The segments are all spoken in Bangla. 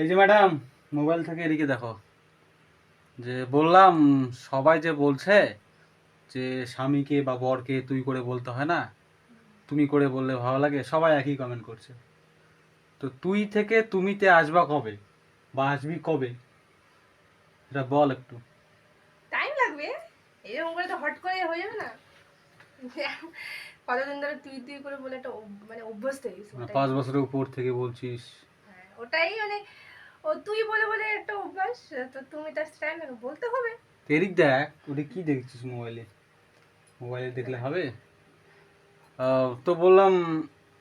এই যে ম্যাডাম মোবাইল থেকে এদিকে দেখো। যে বললাম সবাই যে বলছে যে স্বামীকে বা বরকে তুই করে বলতে হয় না তুমি করে বললে ভালো লাগে সবাই একই কমেন্ট করছে। তো তুই থেকে তুমিতে আসবা কবে? বা আসবি কবে? এটা বল একটু। টাইম লাগবে? এরকম করে তো হট করে হয়ে যাবে না? কতদিন ধরে তুই তুই করে বলে একটা মানে অভ্যস্ত হয়ে গেছে মানে পাঁচ বছরের উপর থেকে বলছিস। হ্যাঁ, ওটাই মানে ও তুই বলে বলে একটা অভ্যাস, তো তুমি তার টাইম বলতে হবে। তো এদিক দেখ, ওটা কি দেখছিস মোবাইলে মোবাইলে দেখলে হবে? তো বললাম,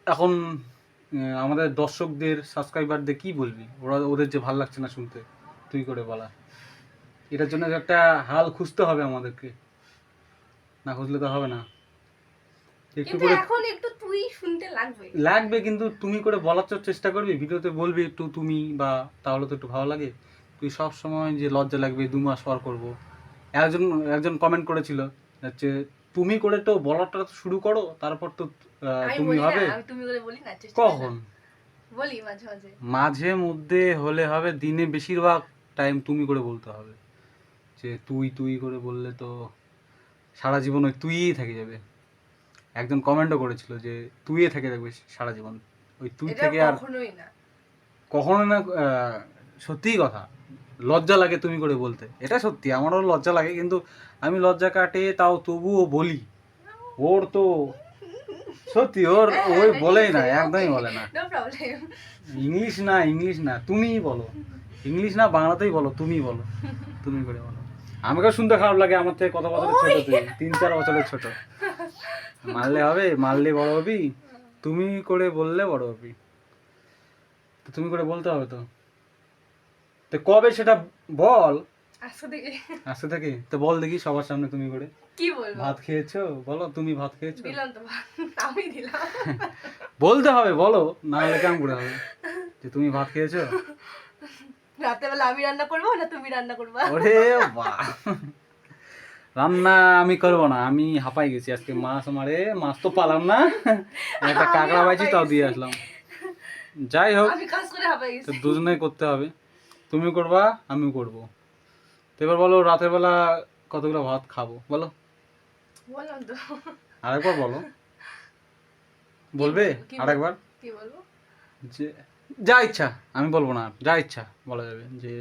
এখন আমাদের দর্শকদের সাবস্ক্রাইবারদের কি বলবি? ওরা, ওদের যে ভালো লাগছে না শুনতে, তুই করে বলা। এটার জন্য একটা হাল খুঁজতে হবে আমাদেরকে। না খুঁজলে তো হবে না। একটু করে এখন একটু তুই শুনতে লাগবে। লাগবে কিন্তু তুমি করে বলার চেষ্টা করবি ভিডিওতে বলবি একটু তুমি বা তাহলে তো একটু ভালো লাগে। তুই সব সময় যে লজ্জা লাগবে দু মাস পর করব। একজন একজন কমেন্ট করেছিল হচ্ছে তুমি করে তো বলাটা শুরু করো তারপর তো তুমি হবে। তুমি করে বলি না। কখন? বলি মাঝে মাঝে। মাঝে মধ্যে হলে হবে দিনে বেশিরভাগ টাইম তুমি করে বলতে হবে। যে তুই তুই করে বললে তো সারা জীবন ওই তুইই থেকে যাবে। একজন কমেন্টও করেছিল যে তুইয়ে থেকে যাবে সারা জীবন। ওই তুই থেকে আর কখনোই না। কখনো না সত্যিই কথা। লজ্জা লাগে তুমি করে বলতে। এটা সত্যি আমারও লজ্জা লাগে কিন্তু আমি লজ্জা কাটে তাও তবুও বলি। ওর তো সত্যি ওর ওই বলেই না একদমই বলে। না। ইংলিশ না ইংলিশ না তুমিই বলো। ইংলিশ না বাংলাতেই বলো তুমি বলো তুমি করে বলো। আমাকে শুনতে খারাপ লাগে আমার থেকে কত বছরের ছোট তুই। তিন চার বছরের ছোট। মারলে হবে মারলে বড় হবি। তুমি করে বললে বড় হবি। তুমি করে বলতে হবে তো? তো কবে সেটা বল? আজকে থেকে। আসতে থেকে? তো বল দেখি সবার সামনে তুমি করে। কি বলব? ভাত খেয়েছো? বলো তুমি ভাত খেয়েছো? দিলাম তো। আমি দিলাম। বলতে হবে বলো। না হলে কেমন করে হবে? যে তুমি ভাত খেয়েছো? রাতেবেলা আমি রান্না করব না তুমি রান্না করবা? ওরে বাহ। রান্না আমি করব না আমি হাঁপাই গেছি আজকে মাছ মারে মাছ তো পালাম না। একটা কাঁকড়া পাইছি তাও দিয়ে আসলাম। যাই হোক তো দুজনেই করতে হবে। তুমি করবা আমিও করব। তো এবার বলো রাতের বেলা কতগুলো ভাত খাব? বলো। আরেকবার বলো। বলবে? আরেকবার? যে যা ইচ্ছা আমি বলব না যা ইচ্ছা বলা যাবে। যে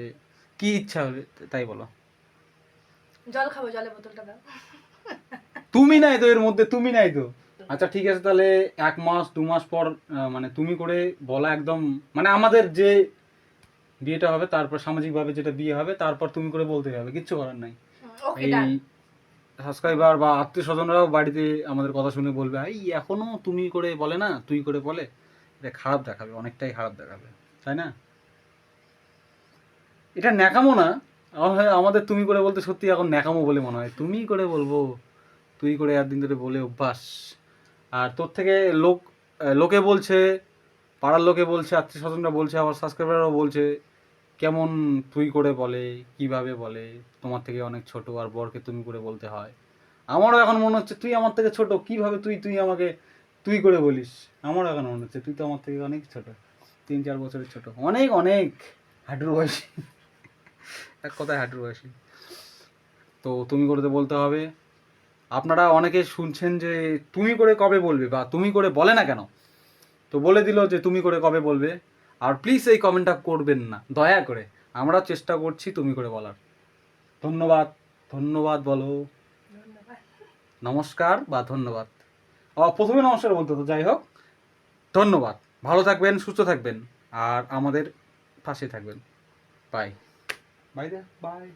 কি ইচ্ছা হবে তাই বলো। জল খাব জলের বোতলটা দাও। তুমি নাই তো এর মধ্যে তুমি নাই তো? আচ্ছা ঠিক আছে তাহলে এক মাস দু মাস পর মানে তুমি করে বলা একদম মানে আমাদের যে বিয়েটা হবে তারপর সামাজিকভাবে যেটা বিয়ে হবে তারপর তুমি করে বলতে হবে কিচ্ছু করার নাই। এই সাবস্ক্রাইবার বা আত্মীয় স্বজনরাও বাড়িতে আমাদের কথা শুনে বলবে এই এখনও তুমি করে বলে না তুই করে বলে? এটা খারাপ দেখাবে অনেকটাই খারাপ দেখাবে তাই না? এটা ন্যাকামো না। আমার আমাদের তুমি করে বলতে সত্যি এখন ন্যাকামো বলে মনে হয়। তুমি করে বলব। তুই করে একদিন ধরে বলে অভ্যাস। আর তোর থেকে লোক লোকে বলছে, পাড়ার লোকে বলছে, আত্মীয় স্বজনরা বলছে, আবার সাবস্ক্রাইবাররাও বলছে, কেমন তুই করে বলে, কীভাবে বলে, তোমার থেকে অনেক ছোট আর বরকে তুমি করে বলতে হয়। আমারও এখন মনে হচ্ছে, তুই আমার থেকে ছোট, কীভাবে তুই তুই আমাকে তুই করে বলিস? আমারও এখন মনে হচ্ছে, তুই তো আমার থেকে অনেক ছোট, তিন চার বছরের ছোট। অনেক অনেক। হাঁটুর বয়সী। এক কথায় হাঁটুর বয়সী। তো তুমি করে তো বলতে হবে। আপনারা অনেকে শুনছেন যে তুমি করে কবে বলবে বা তুমি করে বলে না কেন? তো বলে দিল যে তুমি করে কবে বলবে। আর প্লিজ এই কমেন্টটা করবেন না। দয়া করে। আমরা চেষ্টা করছি তুমি করে বলার। ধন্যবাদ। ধন্যবাদ বলো। নমস্কার বা ধন্যবাদ। ও প্রথমে নমস্কার বলতে তো যাই হোক। ধন্যবাদ। ভালো থাকবেন সুস্থ থাকবেন। আর আমাদের পাশে থাকবেন। Bye by the by